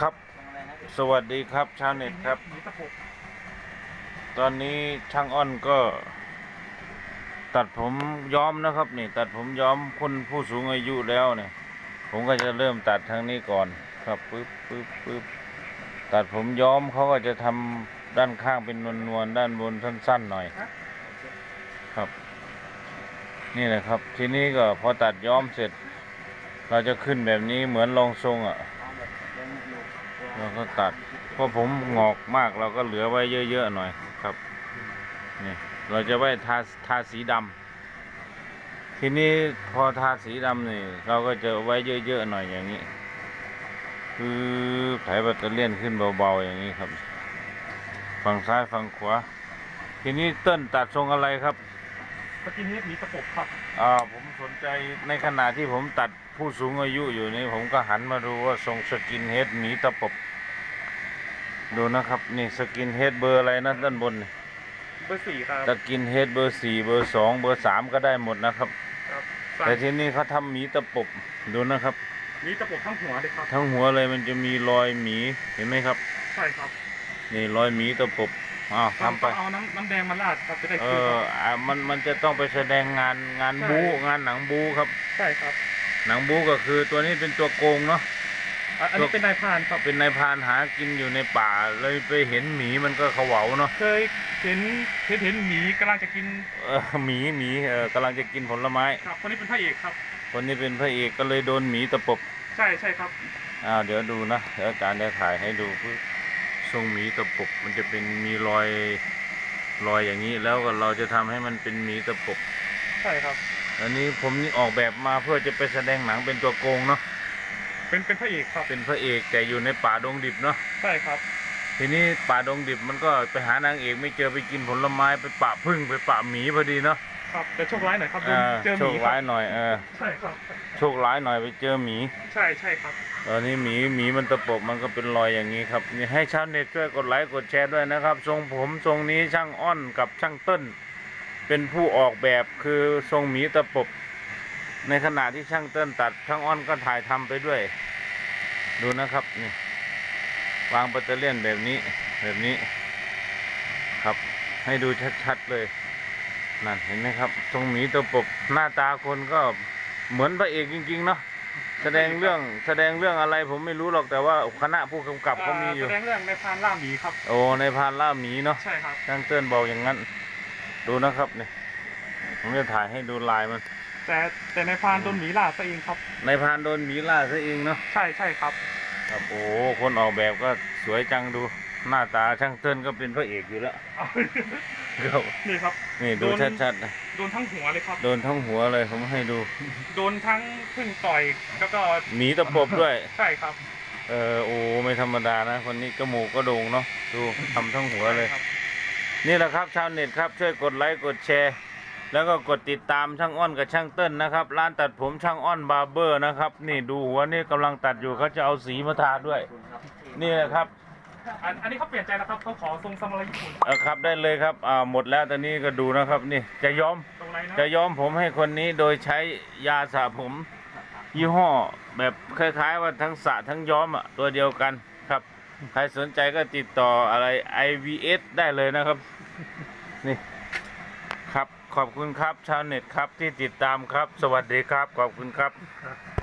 ครับ สวัสดีครับชาวเน็ตครับ ตอนนี้ช่างอ้อนก็ ตัดผมย้อมนะครับนี่ ตัดผมย้อมคนผู้สูงอายุแล้วเนี่ย ผมก็จะเริ่มตัดทางนี้ก่อนครับปึ๊บปึ๊บปึ๊บตัดผมย้อมเขาก็จะทำด้านข้างเป็นนวลนวลๆด้านบนสั้นๆหน่อยครับ นี่แหละครับ ทีนี้ก็พอตัดย้อมเสร็จ เราจะขึ้นแบบนี้เหมือนรองทรงอะ เราก็ตัดเพราะผมงอกมากเราก็เหลือไว้เยอะๆหน่อยครับนี่เราจะไว้ทาทาสีดำทีนี้พอทาสีดำนี่เราก็จะไว้เยอะๆหน่อยอย่างนี้ คือไถแบตเตอรี่ยนขึ้นเบาๆอย่างนี้ครับ ฝั่งซ้ายฝั่งขวาทีนี้เต้นตัดทรงอะไรครับสกินเฮดหนีตะปบครับอ่าผม สนใจในขณะที่ผมตัดผู้สูงอายุอยู่นี่ผมก็หันมาดูว่าทรงสกินเฮดหมีตะปบ ดูนะครับ นี่สกินเฮดเบอร์อะไรนะด้านบนนี่เบอร์สี่ครับสกินเฮดเบอร์สี่เบอร์สองเบอร์สามก็ได้หมดนะครับ ครับแต่ทีนี้เขาทำหมีตะปบดูนะครับหนีตะปบทั้งหัวเลยครับทั้งหัวเลยมันจะมีรอยหมีเห็นไหมครับ ใช่ครับ นี่รอยหมีตะปบ อ้าวต้องทำไปเอาน้ำน้ำแดงมาราดครับจะได้เอคืออครับอ่ามันมันจะต้องไปแสดงงานงานบู๊งานหนังบู๊ครับ ใช่ครับหนังบู๊ก็คือตัวนี้เป็นตัวโกงเนาะ อะอันนี้เป็นนายพรานครับ เป็นนายพรานหากินอยู่ในป่าเลยไปเห็นหมีมันก็เขวาเนาะเคยเห็นเห็นเห็นหมีกำลังจะกินเออหมีหมีเออกำลังจะกินผลไม้ ครับคนนี้เป็นพระเอกครับ คนนี้เป็นพระเอกก็เลยโดนหมีตะปบใช่ใช่ครับ อ้าวเดี๋ยวดูนะเดี๋ยวอาจารย์จะถ่ายให้ดูเพื่อ ทรงหมีตะปบมันจะเป็นมีรอยรอยอย่างนี้แล้วก็เราจะทำให้มันเป็นหมีตะปบใช่ครับอันนี้ผมนี่ออกแบบมาเพื่อจะไปแสดงหนังเป็นตัวโกงเนาะเป็นเป็นพระเอกครับเป็นพระเอกแต่อยู่ในป่าดงดิบเนาะใช่ครับ ทีนี้ป่าดงดิบมันก็ไปหานางเอกไม่เจอไปกินผลไม้ไปป่าพึ่งไปป่าหมีพอดีเนาะ ครับแต่โชคร้ายหน่อยครับโดเอนอเจอหโชมีคคร้ารัยบหน่อยเออใช่ครับ โชคร้ายหน่อยไปเจอหมี ใช่ใช่ครับ ตอนนี้หมีหมีมันตะปบมันก็เป็นรอยอย่างนี้ครับนี่ให้ชาวเน็ตช่วยกดไลค์กดแชร์ด้วยนะครับทรงผมทรงนี้ช่างอ้อนกับช่างเต้น เป็นผู้ออกแบบคือทรงหมีตะปบ ในขณะที่ช่างเต้นตัดช่างอ้อนก็ถ่ายทำไปด้วย ดูนะครับนี่วางแบตเตอรี่ยนแบบนี้แบบนี้ ครับ ให้ดูชัดๆเลย นั่นเห็นไหมครับทรงหมีตะปบหน้าตาคนก็เหมือนพระเอกจริงๆเนาะแสดงเรื่องแสดงเรื่องอะไรผมไม่รู้หรอกแต่ว่าคณะผู้กำกับเขามีอยู่ แสดงเรื่องในพรานล่าหมีครับ โอ้ในพานล่าหมีเนาะใช่ครับช่างเติ้นบอกอย่างนั้น ดูนะครับนี่ผมจะถ่ายให้ดูลายมัน แต่แต่ในพรานโดนหมีล่าซะเองครับ ในพานโดนหมีล่าซะเองเนาะใช่ใช่ครับ ครับโอ้โหคนออกแบบก็สวยจังดูหน้าตาช่างเติ้นก็เป็นพระเอกอยู่แล้ว ครับนี่ครับ นี่ดูโดนชัดๆนะโดนทั้งหัวเลยครับ โดนทั้งหัวเลยผมให้ดู โดนทั้งพึ่งต่อยแล้วก็หมีตะปบด้วย ใช่ครับ เออโอ้ไม่ธรรมดานะคนนี้จมูกก็โด่งเนาะดูทำทั้งหัวเลยใช่ครับนี่แหละครับชาวเน็ตครับช่วยกดไลค์กดแชร์ แล้วก็กดติดตามช่างอ้อนกับช่างเติ้ลนะครับ ร้านตัดผมช่างอ้อนบาร์เบอร์นะครับ นี่ดูหัวนี่กำลังตัดอยู่เขาจะเอาสีมาทาด้วย นี่แหละครับ อันอันนี้เขาเปลี่ยนใจแล้วครับเขาขอทรงซามูไรญี่ปุ่นเออครับได้เลยครับอ่าหมดแล้วตอนนี้ก็ดูนะครับนี่จะย้อมตรงไหนนะจะย้อมผมให้คนนี้โดยใช้ยาสระผม ยี่ห้อแบบคล้าย ๆ ว่าทั้งสระทั้งย้อมอะตัวเดียวกันครับ ใครสนใจก็ติดต่ออะไร IVS ได้เลยนะครับ นี่ครับขอบคุณครับชาวเน็ตครับที่ติดตามครับ สวัสดีครับขอบคุณครับ